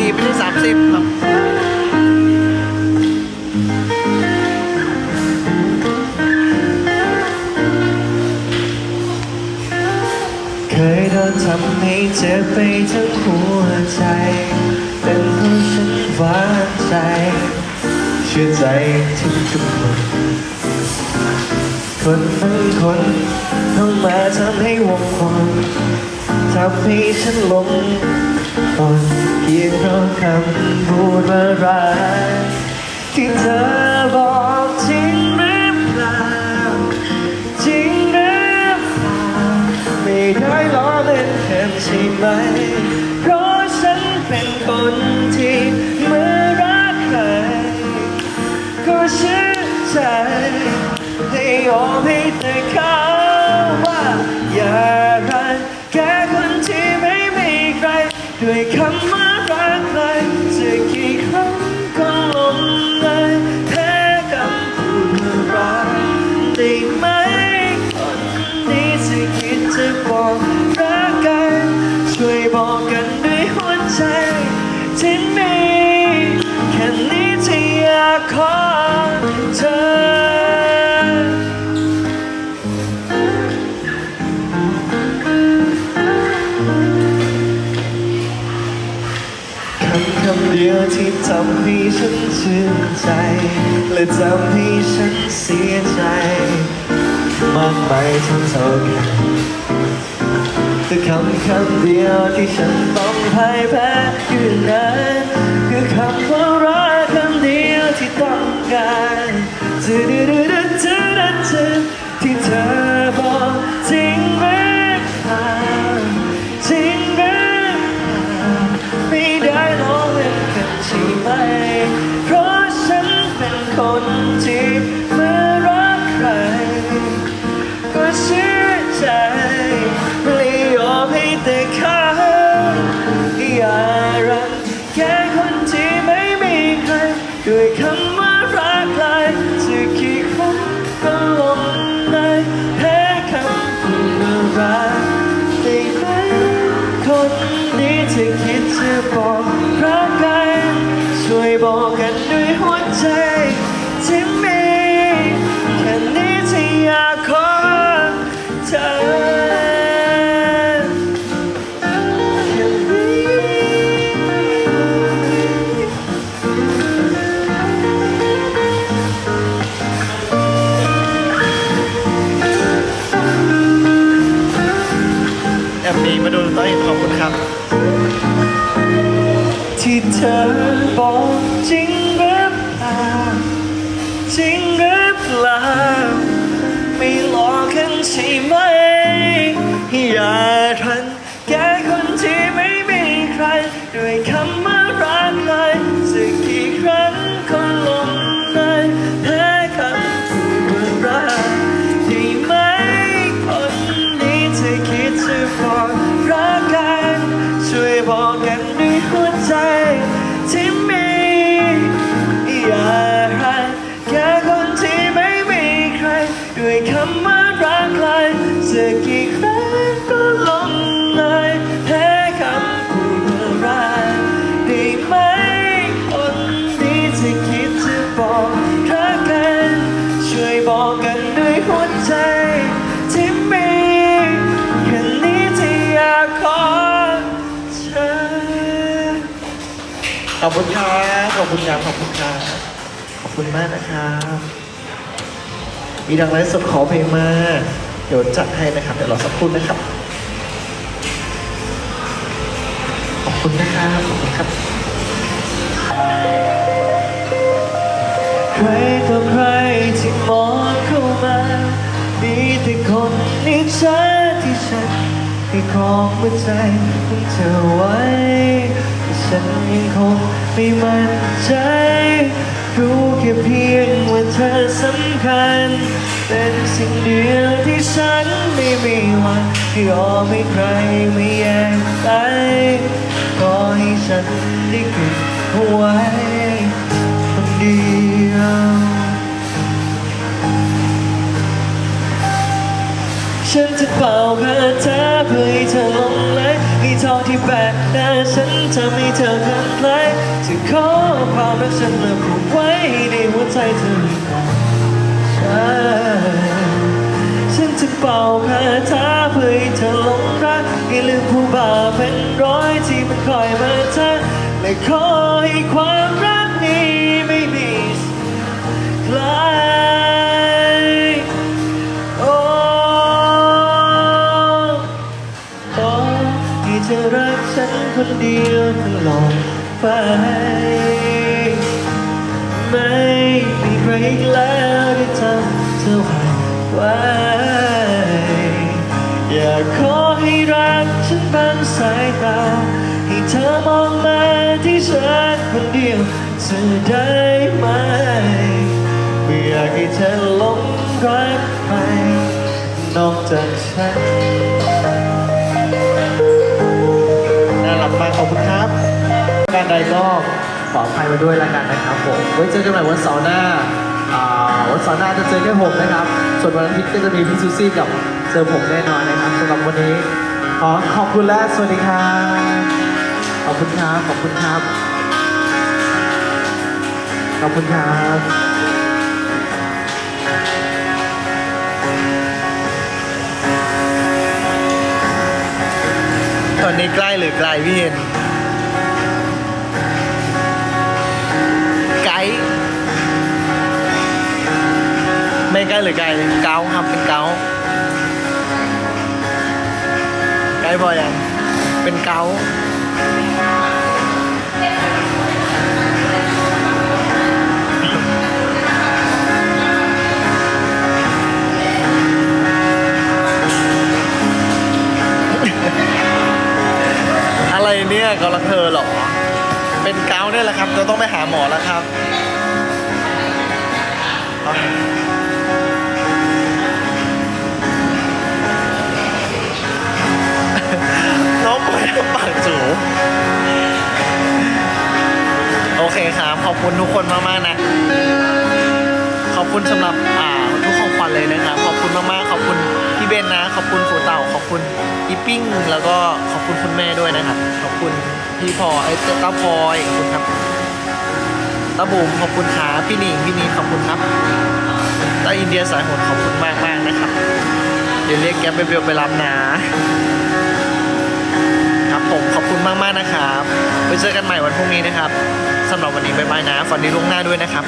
ี่ไม่ใช่สามสิบครับ เคยโดนทำให้เจ็บไปทั้งหัวใจ เป็นเพราะฉันหวานใจ เชื่อใจทุกทุกๆคนคนบางคนเข้ามาทำให้วงวนทำให้ฉันหลงตน พียงเพราะคำพูดว่ารักที่เธอบอกจริงหรือเปล่าจริงหรือเปล่าไม่ได้ล้อเล่นกันใช่ไหม เพราะฉันเป็นคนที่เมื่อรักใครก็เชื่อใจให้ยอมให้แต่เขาว่าอย่ารังแกคนที่ไม่มีใคร ด้วยคำว่า ใครจะกี่ครั้งก็ลงเลยแพ้คำพูดว่ารักได้ไหมคนนี้จะคิดจะบอกรักกัน ช่วยบอกกันด้วยหัวใจที่มีแค่นี้ที่อยากขอเธอ คำคำเดียวที่ทำให้ฉันชื่นใจ และทำให้ฉันเสียใจ มากไปทั้งเท่ากันแต่คำคำเดียวที่ฉันต้องพ่ายแพ้อยู่นั้นคือคำ ที่เธอบอกจริงหรือเปล่าจริงหรือเปล่าไม่หลอกกันใช่ไหม อย่าทันแกคนที่ไม่มีใคร ด้วยคำว่ารักเลยสักกี่ครั้ง อบคุณครับขอบคุณครับขอบคุณครับขอบคุณมากนะครับ มีดังไลฟ์สดขอเพลงมา เดี๋ยวจัดให้นะครับ เดี๋ยวรอสักครู่นะครับ ขอบคุณนะครับขอบคุณครับใครต่อใครที่มองเข้ามา มีแต่คนนิจฉาที่ฉันให้ครองหัวใจของเธอไว้ ฉันยังคงไม่มั่นใจ รู้แค่เพียงว่าเธอสำคัญ เป็นสิ่งเดียวที่ฉันไม่มีวันยอมให้ใครไม่แย่งไปขอให้ฉันได้เก็บเอาไว้ ไม่เธอคนไหลจะขอความรักฉันมาผูกไว้ในหัวใจเธออีกครั้งใช่ฉันจะเป่าคาถาเพื่อให้เธอหลงรักให้ลืมผู้บ่าเป็นร้อยที่มันคอยมาทักและขอให้ความ อีกแล้วที่ทำเธอหวั่นไหวอยากขอให้รักฉันเป็นสายตา ให้เธอมองมาที่ฉันคนเดียวจะได้ไหมไม่อยากให้เธอหลงรักใครนอกจากฉันน่ารักมากขอบคุณครับ การใดก็ขออภัยมาด้วยแล้วกันนะครับผม ไว้เจอกันใหม่วันเสาร์หน้า วันเสาร์หน้าจะเจอแค่ผมนะครับ ส่วนวันอาทิตย์ก็จะมีพี่ซูซี่กับเจอผมแน่นอนนะครับสำหรับวันนี้ขอขอบคุณและสวัสดีครับขอบคุณครับขอบคุณครับขอบคุณครับตอนนี้ใกล้หรือไกลพี่เห็น ใกล้หรือไกลเกาครับเป็นเกาใกล้พอยังเป็นเกาอะไรเนี่ยกำลังเธอเหรอ เป็นเกาเนี่ยแหละครับเราต้องไปหาหมอแล้วครับ คุณทุกคนมากๆนะ ขอบคุณสำหรับอ่าทุกของขวัญเลยนะครับขอบคุณมากๆ ขอบคุณพี่เบนนะ ขอบคุณฟูเต่า ขอบคุณอีปิ้ง แล้วก็ขอบคุณคุณแม่ด้วยนะครับ ขอบคุณพี่พอยเอ้ยต้าพลอยขอบคุณครับตาบุ๋มขอบคุณครับพี่หนิงพี่นีขอบคุณครับตาอินเดียสายโหดขอบคุณมากมากๆนะครับ เดี๋ยวเรียกแก๊ปไปเบลไปรับนะ ผมขอบคุณมากมากๆนะครับ ไปเจอกันใหม่วันพรุ่งนี้นะครับสำหรับวันนี้บ๊ายบายนะฝันดีล่วงหน้าด้วยนะครับ